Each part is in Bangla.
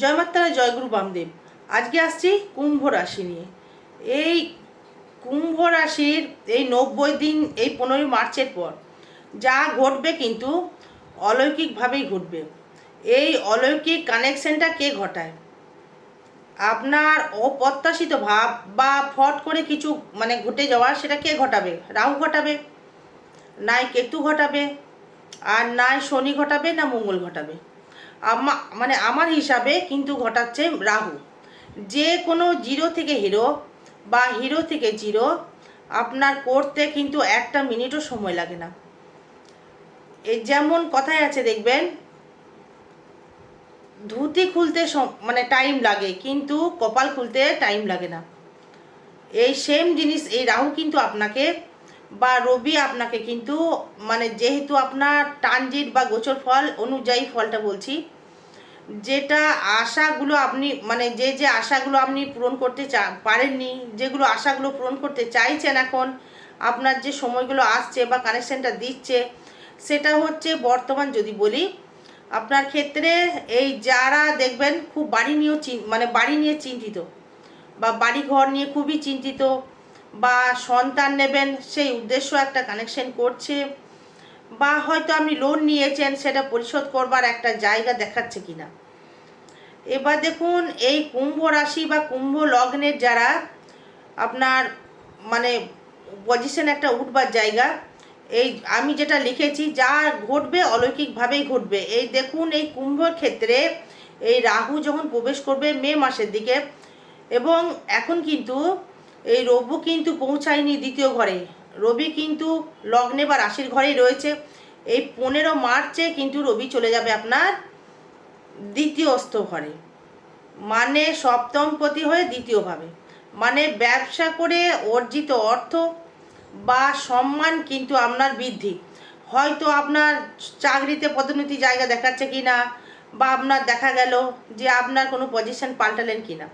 জয় মাতারা জয়গুরু বামদেব। আজকে আসছি কুম্ভ রাশি নিয়ে। এই কুম্ভ রাশির এই নব্বই দিন, এই পনেরোই মার্চের পর যা ঘটবে কিন্তু অলৌকিকভাবেই ঘটবে। এই অলৌকিক কানেকশনটা কে ঘটায়? আপনার অপ্রত্যাশিত ভাব বা ফট করে কিছু মানে ঘটে যাওয়া সেটা কে ঘটাবে? রাহু ঘটাবে, নাই কেতু ঘটাবে, আর নাই শনি ঘটাবে না মঙ্গল ঘটাবে। আমা মানে আমার হিসাবে কিন্তু ঘটাচ্ছে রাহু। যে কোনো জিরো থেকে হিরো বা হিরো থেকে জিরো, আপনার করতে কিন্তু একটা মিনিটও সময় লাগে না। যেমন কথায় আছে, দেখবেন, ধুতি খুলতে মানে টাইম লাগে, কিন্তু কপাল খুলতে টাইম লাগে না। এই সেম জিনিস, এই রাহু কিন্তু আপনাকে বা রবি আপনাকে, কিন্তু মানে যেহেতু আপনার ট্রানজিট বা গোচর ফল অনুযায়ী ফলটা বলছি, যেটা আশাগুলো আপনি মানে যে যে আশাগুলো আপনি পূরণ করতে চা, পারেননি, যেগুলো আশাগুলো পূরণ করতে চাইছেন এখন, আপনার যে সময়গুলো আসছে বা কানেকশনটা দিচ্ছে, সেটা হচ্ছে বর্তমান যদি বলি, আপনার ক্ষেত্রে এই যারা দেখবেন খুব বাড়ি নিয়েও মানে বাড়ি নিয়ে চিন্তিত, বা বাড়ি ঘর নিয়ে খুবই চিন্তিত বা সন্তান নেবেন, সেই উদ্দেশ্য একটা কানেকশন করছে, বা হয়তো আপনি লোন নিয়েছেন, সেটা পরিশোধ করবার একটা জায়গা দেখাচ্ছে কিনা। এবার দেখুন, এই কুম্ভ রাশি বা কুম্ভ লগ্নের যারা আপনার মানে পজিশন একটা উঠবার জায়গা, এই আমি যেটা লিখেছি, যা ঘটবে অলৌকিকভাবেই ঘটবে। এই দেখুন, এই কুম্ভর ক্ষেত্রে এই রাহু যখন প্রবেশ করবে মে মাসের দিকে, এবং এখন কিন্তু এই রবি কিন্তু পৌঁছায়নি দ্বিতীয় ঘরে। রবি কিন্তু লগ্নে বা রাশির ঘরেই রয়েছে। এই পনেরো মার্চে কিন্তু রবি চলে যাবে আপনার দ্বিতীয়স্থ ঘরে। মানে সপ্তমপতি হয়ে দ্বিতীয়ভাবে। মানে ব্যবসা করে অর্জিত অর্থ বা সম্মান কিন্তু আপনার বৃদ্ধি। হয়তো আপনার চাকরিতে পদোন্নতি জায়গা দেখাচ্ছে কি না বা আপনার দেখা গেল যে আপনার কোনো পজিশন পাল্টালেন কি না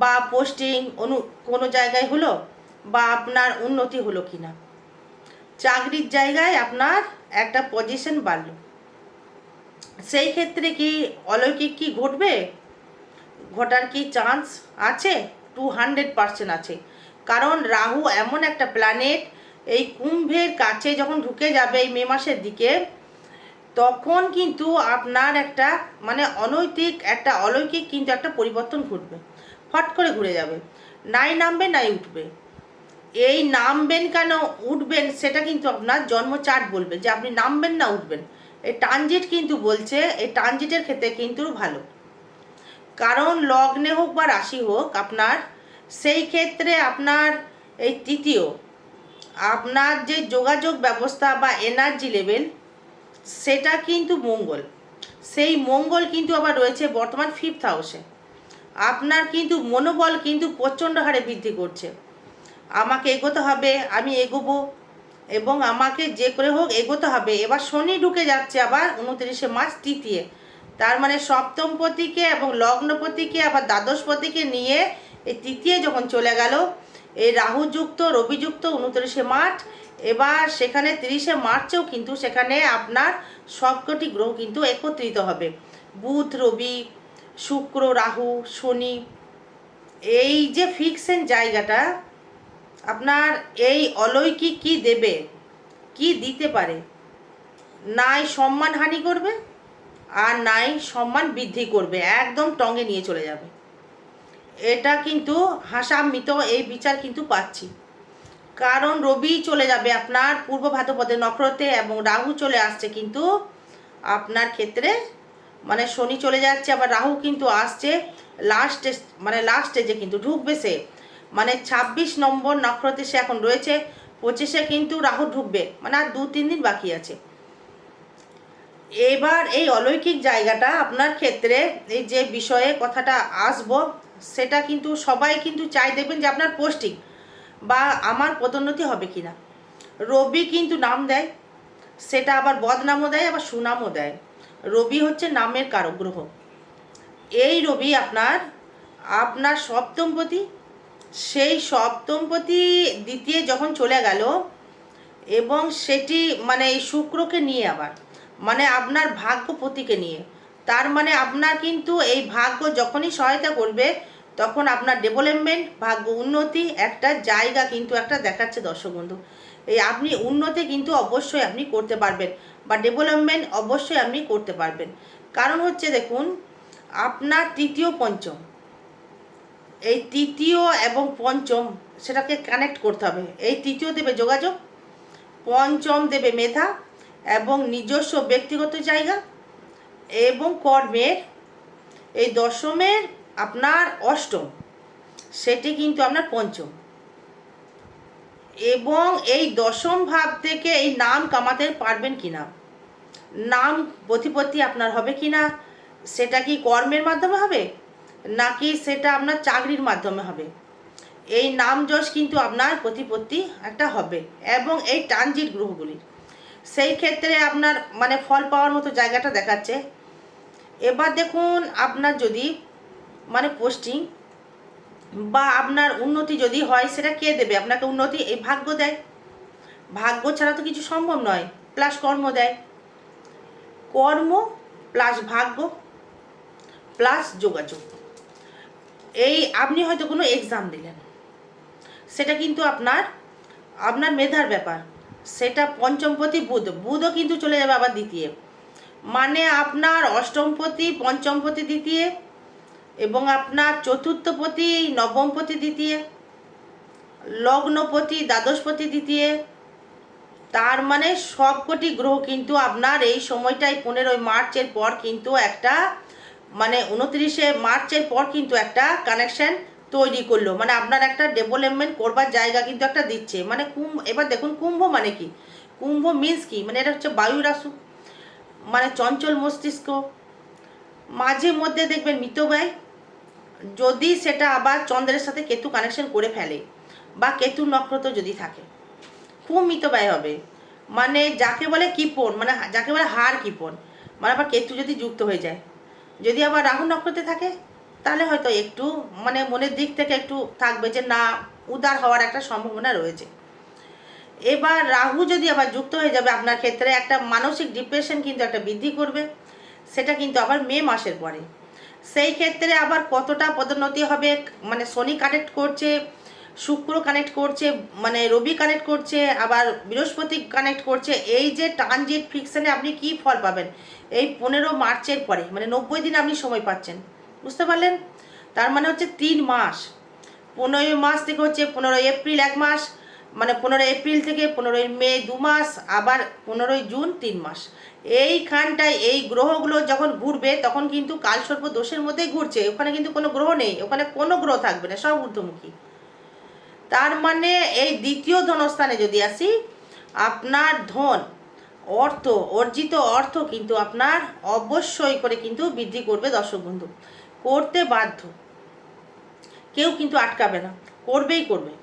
বা পোস্টিং অনু, কোনো জায়গায় হলো বা আপনার উন্নতি হলো কি না চাকরির জায়গায় আপনার একটা পজিশন বাড়লো। সেই ক্ষেত্রে কি অলৌকিক কি ঘটবে? ঘটার কি চান্স আছে? টু হান্ড্রেড পার্সেন্ট আছে। কারণ রাহু এমন একটা প্ল্যানেট এই কুম্ভের কাছে যখন ঢুকে যাবে এই মে মাসের দিকে, তখন কিন্তু আপনার একটা মানে অনৈতিক, একটা অলৌকিক কিন্তু একটা পরিবর্তন ঘটবে। ফট করে ঘুরে যাবে। নাই নামবে, নাই উঠবে। এই নামবেন কেন, উঠবেন সেটা কিন্তু আপনার জন্ম চার্ট বলবে যে আপনি নামবেন না, উঠবেন। এই ট্রানজিট কিন্তু বলছে, এই ট্রানজিটের ক্ষেত্রে কিন্তু ভালো। কারণ লগ্নে হোক বা রাশি হোক আপনার, সেই ক্ষেত্রে আপনার এই তৃতীয়, আপনার যে যোগাযোগ ব্যবস্থা বা এনার্জি লেভেল সেটা কিন্তু মঙ্গল। সেই মঙ্গল কিন্তু আবার রয়েছে বর্তমান ফিফথ হাউসে আপনার কিন্তু মনোবল কিন্তু প্রচণ্ড হারে বৃদ্ধি করছে। আমাকে এগোতে হবে, আমি এগোবো এবং আমাকে যে করে হোক এগোতে হবে। এবার শনি ঢুকে যাচ্ছে আবার উনত্রিশে মার্চ তৃতীয়। তার মানে সপ্তম সপ্তমপতিকে এবং লগ্নপতিকে আবার দ্বাদশপতিকে নিয়ে এই তৃতীয় যখন চলে গেল, এই রাহুযুক্ত, রবিযুক্ত উনত্রিশে মার্চ, এবার সেখানে তিরিশে মার্চেও কিন্তু সেখানে আপনার সবকটি গ্রহ কিন্তু একত্রিত হবে। বুধ, রবি শুক্র, রাহু, শনি, এই যে ফিক্সেন জায়গাটা, আপনার এই অলৌকিক কি দেবে, কি দিতে পারে? নাই সম্মান হানি করবে আর নাই সম্মান বৃদ্ধি করবে, একদম টঙ্গে নিয়ে চলে যাবে। এটা কিন্তু হাসামিত, এই বিচার কিন্তু পাচ্ছি। কারণ রবি চলে যাবে আপনার পূর্ব ভাদ্রপদের নক্ষত্রে এবং রাহু চলে আসছে কিন্তু আপনার ক্ষেত্রে মানে শনি চলে যাচ্ছে, আবার রাহু কিন্তু আসছে লাস্টে মানে লাস্ট স্টেজে কিন্তু ঢুকবে সে। মানে ছাব্বিশ নম্বর নক্ষত্রে সে এখন রয়েছে, পঁচিশে কিন্তু রাহু ঢুকবে মানে আর দু তিন দিন বাকি আছে। এবার এই অলৌকিক জায়গাটা আপনার ক্ষেত্রে, এই যে বিষয়ে কথাটা আসব, সেটা কিন্তু সবাই কিন্তু চাই দেখবেন যে আপনার পোস্টিং বা আমার পদোন্নতি হবে কি না রবি কিন্তু নাম দেয়, সেটা আবার বদনামও দেয়, আবার সুনামও দেয়। রবি হচ্ছে নামের কারক গ্রহ। এই রবি আপনার আপনার সপ্তমপতি সেই সপ্তমপতি দ্বিতীয় যখন চলে গেল, এবং সেটি মানে এই শুক্রকে নিয়ে আবার মানে আপনার ভাগ্যপতিকে নিয়ে, তার মানে আপনার কিন্তু এই ভাগ্য যখনই সহায়তা করবে, তখন আপনার ডেভেলপমেন্ট ভাগ্য উন্নতি একটা জায়গা কিন্তু একটা দেখাচ্ছে দর্শক বন্ধু। এই আপনি উন্নতি কিন্তু অবশ্যই আপনি করতে পারবেন। বা ডেভেলপমেন্ট অবশ্যই আপনি করতে পারবেন। কারণ হচ্ছে দেখুন, আপনার তৃতীয় পঞ্চম, এই তৃতীয় এবং পঞ্চম সেটাকে কানেক্ট করতে হবে। এই তৃতীয় দেবে যোগাযোগ, পঞ্চম দেবে মেধা এবং নিজস্ব ব্যক্তিগত জায়গা এবং কর্মের, এই দশমের আপনার অষ্টম, সেটি কিন্তু আপনার পঞ্চম। এবং এই দশম ভাব থেকে এই নাম কামাতে পারবেন কি না নাম প্রতিপত্তি আপনার হবে কি না সেটা কি কর্মের মাধ্যমে হবে? নাকি সেটা আপনার চাকরির মাধ্যমে হবে? এই নাম যশ কিন্তু আপনার প্রতিপত্তি একটা হবে এবং এই ট্রানজিট গ্রহগুলির সেই ক্ষেত্রে আপনার মানে ফল পাওয়ার মতো জায়গাটা দেখাচ্ছে। এবার দেখুন আপনার যদি মানে পোস্টিং বা আপনার উন্নতি যদি হয়, সেটা কে দেবে? আপনাকে উন্নতি, এই ভাগ্য দেয়। ভাগ্য ছাড়া তো কিছু সম্ভব নয় প্লাস কর্ম দেয়। কর্ম প্লাস ভাগ্য প্লাস যোগাযোগ। এই আপনি হয়তো কোনো এক্সাম দিলেন। সেটা কিন্তু আপনার আপনার মেধার ব্যাপার। সেটা পঞ্চমপতি বুধ, বুধও কিন্তু চলে যাবে আবার দ্বিতীয়। মানে আপনার অষ্টমপতি, পঞ্চমপতি, দ্বিতীয় এবং আপনার চতুর্থপতি নবমপতি দ্বিতীয় লগ্নপতি দ্বাদশপতি দ্বিতীয়, তার মানে সবকটি গ্রহ কিন্তু আপনার এই সময়টাই পনেরোই মার্চের পর কিন্তু একটা মানে উনত্রিশে মার্চের পর কিন্তু একটা কানেকশন তৈরি করল। মানে আপনার একটা ডেভেলপমেন্ট করবার জায়গা কিন্তু একটা দিচ্ছে। মানে কুম্ভ, এবার দেখুন কুম্ভ মানে কি? কুম্ভ মিন্স কি? মানে এটা হচ্ছে বায়ু রাশু মানে চঞ্চল মস্তিষ্ক। মাঝে মধ্যে দেখবেন মিতব্যয় যদি সেটা আবার চন্দ্রের সাথে কেতু কানেকশন করে ফেলে বা কেতু নক্ষত্র যদি থাকে, খুব মিতব্যয় হবে। মানে যাকে বলে কিপন মানে যাকে বলে হার কিপন মানে আবার কেতু যদি যুক্ত হয়ে যায়। যদি আবার রাহু নক্ষত্রে থাকে, তাহলে হয়তো একটু মানে মনের দিক থেকে একটু থাকবে যে না, উদার হওয়ার একটা সম্ভাবনা রয়েছে। এবার রাহু যদি আবার যুক্ত হয়ে যাবে, আপনার ক্ষেত্রে একটা মানসিক ডিপ্রেশন কিন্তু একটা বৃদ্ধি করবে। সেটা কিন্তু আবার মে মাসের পরে। সেই ক্ষেত্রে আবার কতটা পদোন্নতি হবে মানে শনি কানেক্ট করছে, শুক্র কানেক্ট করছে মানে রবি কানেক্ট করছে, আবার বৃহস্পতি কানেক্ট করছে, এই যে ট্রানজিট ফিকশনে আপনি কি ফল পাবেন? এই পনেরো মার্চের পরে মানে নব্বই দিন আপনি সময় পাচ্ছেন। বুঝতে পারলেন? তার মানে হচ্ছে তিন মাস। পনেরোই মাস থেকে হচ্ছে পনেরোই এপ্রিল এক মাস মানে পনেরোই এপ্রিল থেকে পনেরোই মে দু মাস, আবার পনেরোই জুন তিন মাস। এইখানটায় এই গ্রহগুলো যখন ঘুরবে, তখন কিন্তু কালসর্প দোষের মধ্যেই ঘুরছে। ওখানে কিন্তু কোনো গ্রহ নেই। ওখানে কোনো গ্রহ থাকবে না, সব ঊর্ধ্বমুখী। তার মানে এই দ্বিতীয় ধনস্থানে যদি আসি, আপনার ধন, অর্থ, অর্জিত অর্থ কিন্তু আপনার অবশ্যই করে কিন্তু বৃদ্ধি করবে দর্শক বন্ধু। করতে বাধ্য। কেউ কিন্তু আটকাবে না। করবেই করবে।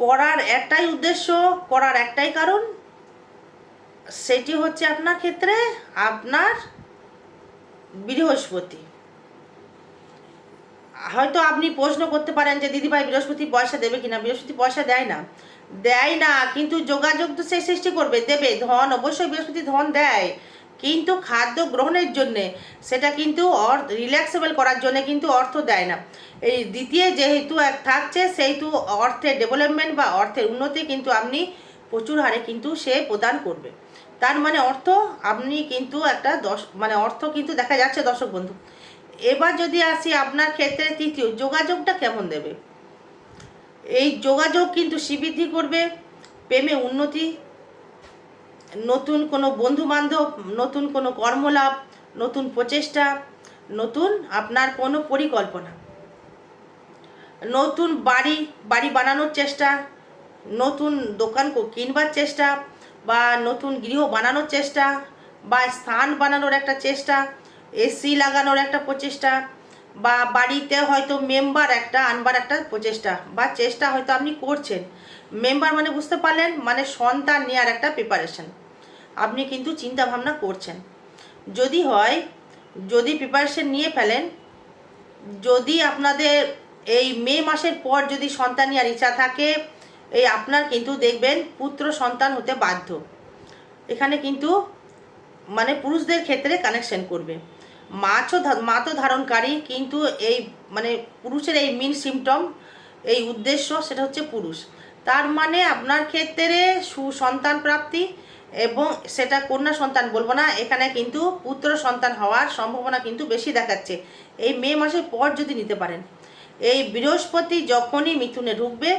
করার একটাই উদ্দেশ্য, করার একটাই কারণ, সেটি হচ্ছে আপনার ক্ষেত্রে আপনার বৃহস্পতি। হয়তো আপনি প্রশ্ন করতে পারেন যে দিদিভাই বৃহস্পতি পয়সা দেবে কিনা? বৃহস্পতি পয়সা দেয় না। দেয় না, কিন্তু যোগাযোগ তো সে সৃষ্টি করবে, দেবে। ধন, অবশ্যই বৃহস্পতি ধন দেয়। কিন্তু খাদ্য গ্রহণের জন্যে সেটা কিন্তু অর্থ রিল্যাক্সেবল করার জন্য কিন্তু অর্থ দেয় না। এই দ্বিতীয় যেহেতু এক থাকছে, সেহেতু অর্থের ডেভেলপমেন্ট বা অর্থের উন্নতি কিন্তু আপনি প্রচুর হারে কিন্তু সে প্রদান করবে। তার মানে অর্থ আপনি কিন্তু একটা দশ মানে অর্থ কিন্তু দেখা যাচ্ছে দর্শক বন্ধু। এবার যদি আসি আপনার ক্ষেত্রে তৃতীয়, যোগাযোগটা কেমন দেবে? এই যোগাযোগ কিন্তু শ্রীবৃদ্ধি করবে, প্রেমে উন্নতি নতুন কোনো বন্ধু বান্ধব নতুন কোনো কর্মলাভ, নতুন প্রচেষ্টা, নতুন আপনার কোনো পরিকল্পনা। নতুন বাড়ি বাড়ি বানানোর চেষ্টা, নতুন দোকান কিনবার চেষ্টা বা নতুন গৃহ বানানোর চেষ্টা বা স্থান বানানোর একটা চেষ্টা, এসি লাগানোর একটা প্রচেষ্টা বা বাড়িতে হয়তো মেম্বার একটা আনবার একটা প্রচেষ্টা বা চেষ্টা হয়তো আপনি করছেন। মেম্বার মানে বুঝতে পারলেন মানে সন্তান নেওয়ার একটা প্রিপারেশন আপনি কিন্তু চিন্তা ভাবনা করছেন। যদি হয়, যদি প্রিপারেশন নিয়ে ফেলেন, যদি আপনাদের এই মে মাসের পর যদি সন্তান নেওয়ার ইচ্ছা থাকে, এই আপনার কিন্তু দেখবেন পুত্র সন্তান হতে বাধ্য। এখানে কিন্তু মানে পুরুষদের ক্ষেত্রে কানেকশন করবে। মাছও মা তো ধারণকারী, কিন্তু এই মানে পুরুষের এই মেন সিমটম এই উদ্দেশ্য সেটা হচ্ছে পুরুষ। তার মানে আপনার ক্ষেত্রে সুসন্তান প্রাপ্তি এবং সেটা কন্যা সন্তান বলব না, এখানে কিন্তু পুত্র সন্তান হওয়ার সম্ভাবনা কিন্তু বেশি দেখাচ্ছে। এই মে মাসের পর যদি নিতে পারেন। এই বৃহস্পতি যখনই মিথুনে ঢুকবে,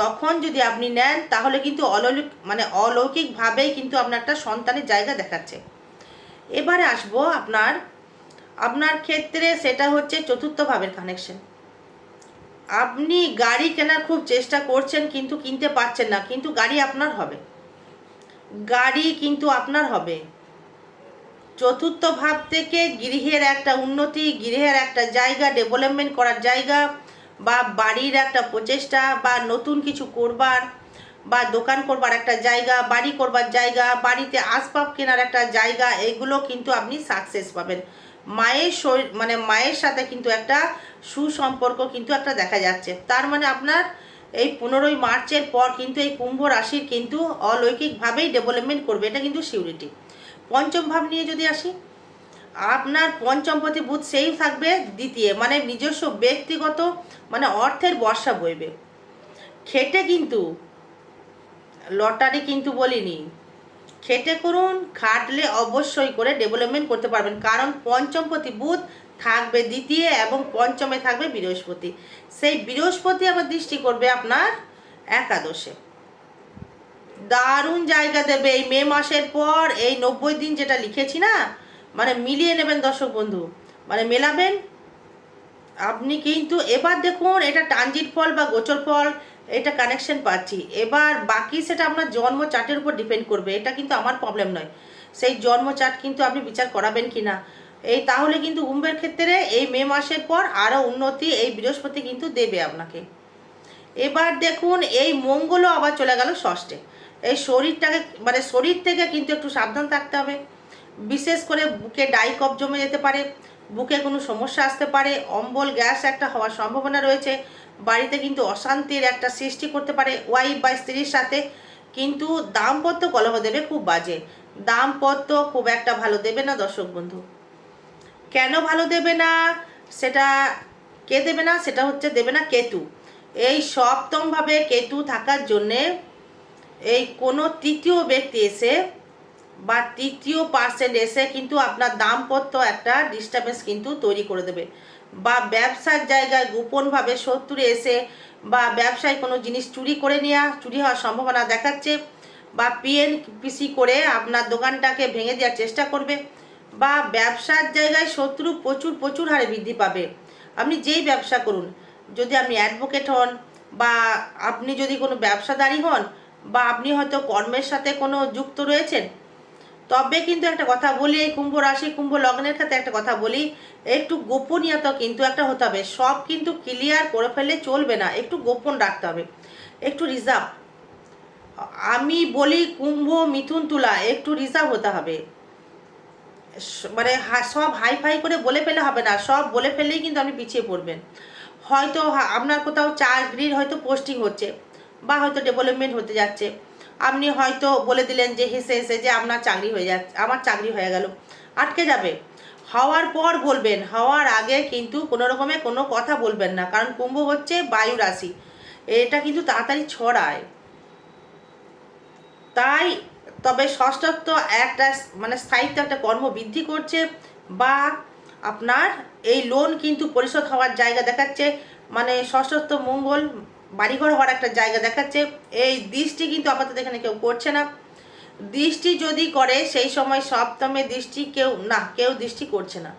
তখন যদি আপনি নেন, তাহলে কিন্তু অলৌকিক মানে অলৌকিকভাবেই কিন্তু আপনার একটা সন্তানের জায়গা দেখাচ্ছে। এবারে আসব আপনার আপনার ক্ষেত্রে সেটা হচ্ছে চতুর্থ ভাবের কানেকশন আপনি গাড়ি কেনার খুব চেষ্টা করছেন, কিন্তু কিনতে পারছেন না, কিন্তু গাড়ি আপনার হবে। গাড়ি কিন্তু আপনার হবে। চতুর্থ ভাব থেকে গৃহের একটা উন্নতি, গৃহের একটা জায়গা ডেভেলপমেন্ট করার জায়গা বা বাড়ির একটা প্রচেষ্টা বা নতুন কিছু করবার বা দোকান করবার একটা জায়গা, বাড়ি করবার জায়গা, বাড়িতে আসবাব কেনার একটা জায়গা, এগুলো কিন্তু আপনি সাকসেস পাবেন। মায়ের শরীর মানে মায়ের সাথে কিন্তু একটা সুসম্পর্ক কিন্তু একটা দেখা যাচ্ছে। তার মানে আপনার এই পনেরোই মার্চের পর কিন্তু এই কুম্ভ রাশির কিন্তু অলৌকিকভাবেই ডেভেলপমেন্ট করবে, এটা কিন্তু সিউরিটি পঞ্চম ভাব নিয়ে যদি আসি, আপনার পঞ্চমপতি বুধ সেই থাকবে দ্বিতীয় মানে নিজস্ব ব্যক্তিগত মানে অর্থের বর্ষা বইবে। খেটে কিন্তু, লটারি কিন্তু বলিনি। খেটে করুন, খাটলে অবশ্যই করে ডেভেলপমেন্ট করতে পারবেন। কারণ পঞ্চমপতি বুধ থাকবে দ্বিতীয় এবং পঞ্চমে থাকবে বৃহস্পতি। সেই বৃহস্পতি আবার দৃষ্টি করবে আপনার একাদশে। দারুণ জায়গা দেবে এই মে মাসের পর। এই নব্বই দিন যেটা লিখেছি না মানে মিলিয়ে নেবেন দর্শক বন্ধু মানে মেলাবেন। আপনি কিন্তু এবার দেখুন, এটা ট্রানজিট ফল বা গোচর ফল, এটা কানেকশন পাচ্ছি। এবার বাকি সেটা আপনার জন্ম চার্টের উপর ডিপেন্ড করবে, এটা কিন্তু আমার প্রবলেম নয়। সেই জন্ম চার্ট কিন্তু আপনি বিচার করাবেন কি না এই তাহলে কিন্তু কুম্ভের ক্ষেত্রে এই মে মাসের পর আরও উন্নতি এই বৃহস্পতি কিন্তু দেবে আপনাকে। এবার দেখুন, এই মঙ্গলও আবার চলে গেল ষষ্ঠে। এই শরীরটাকে মানে শরীর থেকে কিন্তু একটু সাবধান থাকতে হবে। বিশেষ করে বুকে ডাই কফ জমে যেতে পারে, বুকে কোনো সমস্যা আসতে পারে, অম্বল, গ্যাস একটা হওয়ার সম্ভাবনা রয়েছে, বাড়িতে কিন্তু অশান্তির একটা সৃষ্টি করতে পারে, ওয়াইফ বা স্ত্রীর সাথে। কিন্তু দাম্পত্য কলহ দেবে খুব বাজে। দাম্পত্য খুব একটা ভালো দেবে না দর্শক বন্ধু। কেন ভালো দেবে না? সেটা কে দেবে না? সেটা হচ্ছে দেবে না কেতু। এই সপ্তমভাবে কেতু থাকার জন্যে এই কোনো তৃতীয় ব্যক্তি এসে বা তৃতীয় পার্সেন্ট এসে কিন্তু আপনার দাম্পত্য একটা ডিস্টারবেন্স কিন্তু তৈরি করে দেবে। বা ব্যবসার জায়গায় গোপনভাবে শত্রু এসে বা ব্যবসায় কোনো জিনিস চুরি করে নেওয়া চুরি হওয়ার সম্ভাবনা দেখাচ্ছে বা পিএন পিসি করে আপনার দোকানটাকে ভেঙে দেওয়ার চেষ্টা করবে। বা ব্যবসার জায়গায় শত্রু প্রচুর প্রচুর হারে বৃদ্ধি পাবে। আপনি যেই ব্যবসা করুন, যদি আপনি অ্যাডভোকেট হন বা আপনি যদি কোনো ব্যবসাদারি হন বা আপনি হয়তো কর্মের সাথে কোনো যুক্ত রয়েছেন, তবে কিন্তু একটা কথা বলি, এই কুম্ভ রাশি, কুম্ভ লগ্নের ক্ষেত্রে একটা কথা বলি, একটু গোপনীয়তা কিন্তু একটা হতে হবে। সব কিন্তু ক্লিয়ার করে ফেললে চলবে না। একটু গোপন রাখতে হবে। একটু রিজার্ভ আমি বলি কুম্ভ, মিথুন, তুলা, একটু রিজার্ভ হতে হবে। মানে সব হাই ফাই করে বলে ফেলে হবে না। সব বলে ফেললেই কিন্তু আপনি পিছিয়ে পড়বেন। হয়তো আপনার কোথাও চাকরির হয়তো পোস্টিং হচ্ছে বা হয়তো ডেভেলপমেন্ট হতে যাচ্ছে। আপনি হয়তো বলে দিলেন যে হেসে হেসে যে আপনার চাকরি হয়ে যাচ্ছে, আমার চাকরি হয়ে গেল। আটকে যাবে। হওয়ার পর বলবেন, হওয়ার আগে কিন্তু কোনো রকমের কোনো কথা বলবেন না, কারণ কুম্ভ হচ্ছে বায়ু রাশি। এটা কিন্তু তাড়াতাড়ি ছড়ায়। তাই তবে ষষ্ঠত্ব একটা মানে স্থায়িত্ব একটা কর্ম বৃদ্ধি করছে বা আপনার এই লোন কিন্তু পরিশোধ হওয়ার জায়গা দেখাচ্ছে মানে ষষ্ঠত্ব মঙ্গল বাড়িঘর হওয়ার একটা জায়গা দেখাচ্ছে। এই দৃষ্টি কিন্তু আপাতত এখানে কেউ করছে না। দৃষ্টি যদি করে, সেই সময় সপ্তমে দৃষ্টি কেউ, না, কেউ দৃষ্টি করছে না।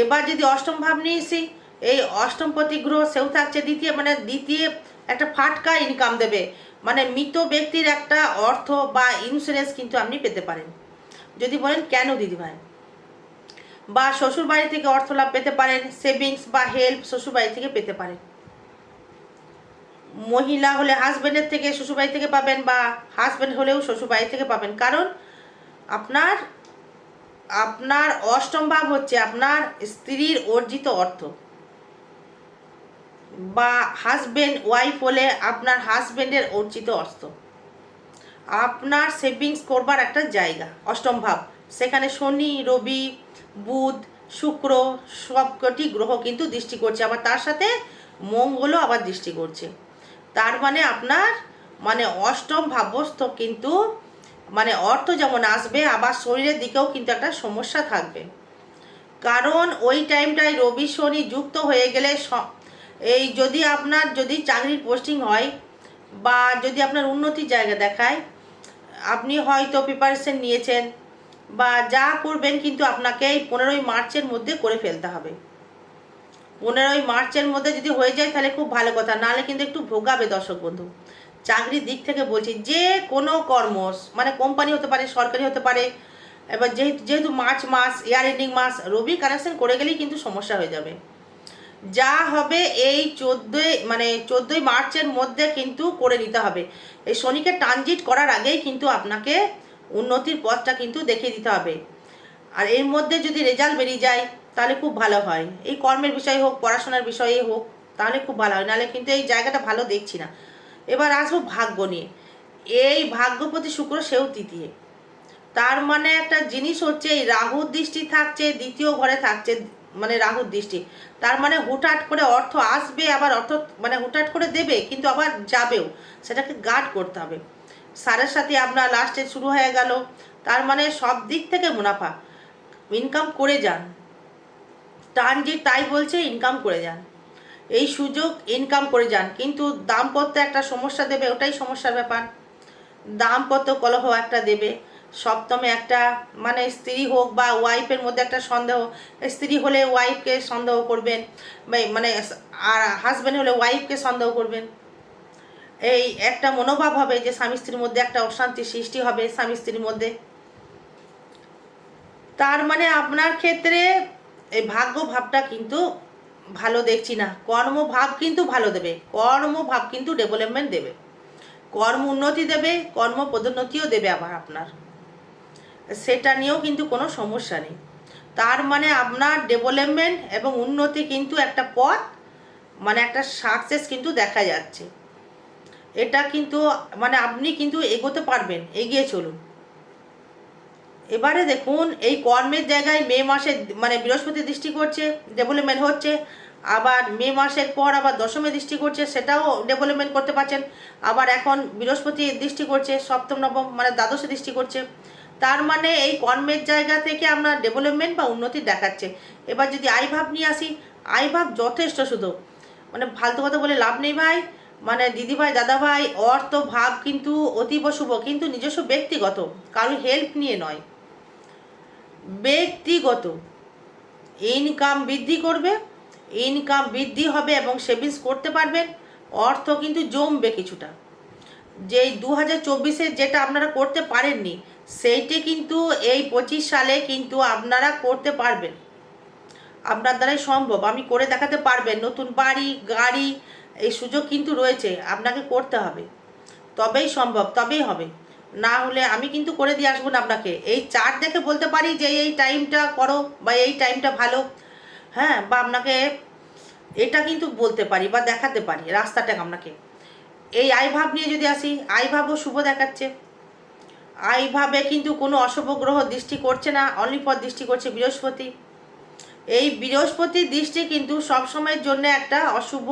এবার যদি অষ্টম ভাব নিয়েছি এই অষ্টম প্রতিগ্রহ সেও থাকছে, দ্বিতীয় মানে দ্বিতীয় একটা ফাটকা ইনকাম দেবে। মানে মৃত ব্যক্তির একটা অর্থ বা ইন্স্যুরেন্স কিন্তু আপনি পেতে পারেন। যদি বলেন, কেন দিদিভাই বা শ্বশুর বাড়ি থেকে অর্থ লাভ পেতে পারেন সেভিংস বা হেল্প শ্বশুর বাড়ি থেকে পেতে পারেন। মহিলা হলে হাজব্যান্ডের থেকে শ্বশুরবাড়ি থেকে পাবেন বা হাজব্যান্ড হলেও শ্বশুরবাড়ি থেকে পাবেন। কারণ আপনার আপনার অষ্টম ভাব হচ্ছে আপনার স্ত্রীর অর্জিত অর্থ। বা হাজবেন্ড ওয়াইফ হলে আপনার হাজবেন্ডের অর্জিত অর্থ। আপনার সেভিংস করবার একটা জায়গা, অষ্টম ভাব। সেখানে শনি, রবি, বুধ, শুক্র সবকটি গ্রহ কিন্তু দৃষ্টি করছে। আবার তার সাথে মঙ্গলও আবার দৃষ্টি করছে। তার মানে আপনার মানে অষ্টম ভাবস্থ কিন্তু মানে অর্থ যেমন আসবে, আবার শরীরের দিকেও কিন্তু একটা সমস্যা থাকবে। কারণ ওই টাইমটায় রবি, শনি যুক্ত হয়ে গেলে এই যদি আপনার যদি চাকরির পোস্টিং হয় বা যদি আপনার উন্নতির জায়গা দেখায়, আপনি হয়তো প্রিপারেশন নিয়েছেন বা যা করবেন কিন্তু আপনাকে এই পনেরোই মার্চের মধ্যে করে ফেলতে হবে। পনেরোই মার্চের মধ্যে যদি হয়ে যায় তাহলে খুব ভালো কথা, নাহলে কিন্তু একটু ভোগাবে দর্শক বন্ধু। চাকরির দিক থেকে বলছি, যে কোনো কর্ম মানে কোম্পানি হতে পারে, সরকারি হতে পারে, এবার যেহেতু যেহেতু মার্চ মাস ইয়ার এন্ডিং মাস, রবি কানেকশন করে গেলেই কিন্তু সমস্যা হয়ে যাবে। যা হবে এই চোদ্দোই মানে চোদ্দোই মার্চের মধ্যে কিন্তু করে নিতে হবে। এই শনিকে ট্রানজিট করার আগেই কিন্তু আপনাকে উন্নতির পথটা কিন্তু দেখিয়ে দিতে হবে। আর এর মধ্যে যদি রেজাল্ট বেরিয়ে যায়, তাহলে খুব ভালো হয়। এই কর্মের বিষয়ে হোক, পড়াশোনার বিষয়ে হোক, তাহলে খুব ভালো হয়। নাহলে কিন্তু এই জায়গাটা ভালো দেখছি না। এবার আসব ভাগ্য নিয়ে। এই ভাগ্যপতি শুক্র সেও তৃতীয়। তার মানে একটা জিনিস হচ্ছে, এই রাহুর দৃষ্টি থাকছে, দ্বিতীয় ঘরে থাকছে। মানে রাহুর দৃষ্টি। তার মানে হুটহাট করে অর্থ আসবে, আবার অর্থ মানে হুটহাট করে দেবে, কিন্তু আবার যাবেও। সেটাকে গার্ড করতে হবে। সারের সাথে আপনার লাস্টে শুরু হয়ে গেল। তার মানে সব দিক থেকে মুনাফা। ইনকাম করে যান। ট্রানজিট তাই বলছে ইনকাম করে যান। এই সুযোগ ইনকাম করে যান। কিন্তু দাম্পত্য একটা সমস্যা দেবে, ওটাই সমস্যার ব্যাপার। দাম্পত্য কলহ একটা দেবে। সপ্তমে একটা মানে স্ত্রী হোক বা ওয়াইফের মধ্যে একটা সন্দেহ, স্ত্রী হলে ওয়াইফকে সন্দেহ করবেন মানে আর হাজব্যান্ড হলে ওয়াইফকে সন্দেহ করবেন। এই একটা মনোভাব হবে যে স্বামী স্ত্রীর মধ্যে একটা অশান্তি সৃষ্টি হবে স্বামী স্ত্রীর মধ্যে। তার মানে আপনার ক্ষেত্রে এই ভাগ্য ভাবটা কিন্তু ভালো দেখছি না। কর্মভাব কিন্তু ভালো দেবে কর্মভাব কিন্তু ডেভেলপমেন্ট দেবে। কর্ম উন্নতি দেবে, কর্ম পদোন্নতিও দেবে আবার আপনার। সেটা নিয়েও কিন্তু কোনো সমস্যা নেই। তার মানে আপনার ডেভেলপমেন্ট এবং উন্নতি কিন্তু একটা পথ মানে একটা সাকসেস কিন্তু দেখা যাচ্ছে। এটা কিন্তু মানে আপনি কিন্তু এগোতে পারবেন, এগিয়ে চলুন। এবারে দেখুন, এই কর্মের জায়গায় মে মাসে মানে বৃহস্পতি দৃষ্টি করছে ডেভেলপমেন্ট হচ্ছে, আবার মে মাসের পর আবার দশমে দৃষ্টি করছে, সেটাও ডেভেলপমেন্ট করতে পারছেন। আবার এখন বৃহস্পতি দৃষ্টি করছে, সপ্তম, নবম মানে দ্বাদশে দৃষ্টি করছে। তার মানে এই কর্মের জায়গা থেকে আপনার ডেভেলপমেন্ট বা উন্নতি দেখাচ্ছে। এবার যদি আই ভাব নিয়ে আসি আই ভাব যথেষ্ট শুধু। মানে ফালতু কথা বলে লাভ নেই ভাই। মানে দিদিভাই, দাদাভাই, অর্থ, ভাব কিন্তু অতীব শুভ, কিন্তু নিজস্ব ব্যক্তিগত কারোর হেল্প নিয়ে নয়। ব্যক্তিগত। ইনকাম বৃদ্ধি করবে ইনকাম বৃদ্ধি হবে এবং সেভিংস করতে পারবেন। অর্থ কিন্তু জমবে কিছুটা। যে দু হাজার যেটা আপনারা করতে পারেননি সেইটি কিন্তু এই পঁচিশ সালে কিন্তু আপনারা করতে পারবেন। আপনার দ্বারাই সম্ভব। আমি করে দেখাতে পারবেন, নতুন বাড়ি, গাড়ি, এই সুযোগ কিন্তু রয়েছে। আপনাকে করতে হবে। তবেই সম্ভব, তবেই হবে। না হলে আমি কিন্তু করে দিয়ে আসব না আপনাকে। এই চার্ট দেখে বলতে পারি যে এই টাইমটা করো বা এই টাইমটা ভালো। হ্যাঁ বা আপনাকে এটা কিন্তু বলতে পারি বা দেখাতে পারি। রাস্তাটা আপনাকে। এই আইভাব নিয়ে যদি আসি, আইভাবও শুভ দেখাচ্ছে। আইভাবে কিন্তু কোনো অশুভ গ্রহ দৃষ্টি করছে না অলিপদ দৃষ্টি করছে বৃহস্পতি। এই বৃহস্পতির দৃষ্টি কিন্তু সবসময়ের জন্য একটা অশুভ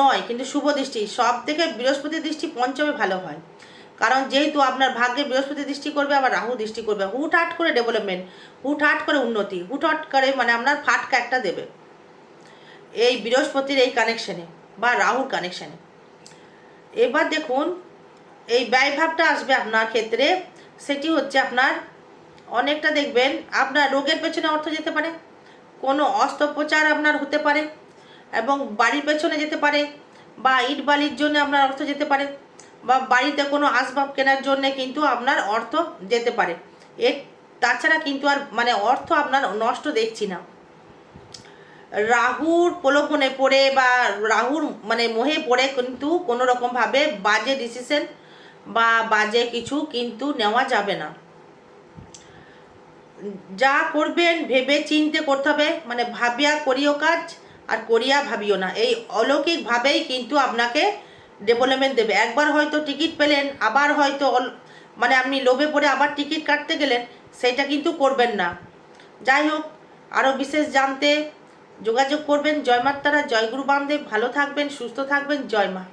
নয়, কিন্তু শুভ দৃষ্টি। সব থেকে বৃহস্পতির দৃষ্টি পঞ্চমে ভালো হয়। কারণ যেহেতু আপনার ভাগ্যে বৃহস্পতি দৃষ্টি করবে, আবার রাহু দৃষ্টি করবে। হুটহাট করে ডেভেলপমেন্ট হুটহাট করে উন্নতি, হুটহাট করে মানে আপনার ফাটকা একটা দেবে। এই বৃহস্পতির এই কানেকশানে বা রাহুর কানেকশানে এবার দেখুন এই ব্যয়ভাবটা আসবে আপনার ক্ষেত্রে, সেটি হচ্ছে আপনার অনেকটা দেখবেন আপনার রোগের পেছনে অর্থ যেতে পারে, কোনো অস্ত্রোপচার আপনার হতে পারে এবং বাড়ির পেছনে যেতে পারে বা ইট বালির জন্য আপনার অর্থ যেতে পারে বা বাড়িতে কোনো আসবাব কেনার জন্য কিন্তু আপনার অর্থ যেতে পারে। এর তাছাড়া কিন্তু আর মানে অর্থ আপনার নষ্ট দেখছি না। রাহুর প্রলোভনে পড়ে বা রাহুর মানে মোহে পড়ে কিন্তু কোনো রকমভাবে বাজে ডিসিশন বা বাজে কিছু কিন্তু নেওয়া যাবে না। যা করবেন ভেবে চিনতে করতে হবে মানে ভাবিয়া করিও কাজ আর করিয়া ভাবিও না। এই অলৌকিকভাবেই কিন্তু আপনাকে ডেভেলপমেন্ট দেবে। একবার হয়তো টিকিট পেলেন, আবার হয়তো মানে আপনি লোভে পড়ে আবার টিকিট কাটতে গেলেন, সেটা কিন্তু করবেন না। যাই হোক, আরও বিশেষ জানতে যোগাযোগ করবেন। জয় মাতারা, জয় গুরু বামদেব। ভালো থাকবেন, সুস্থ থাকবেন। জয় মা।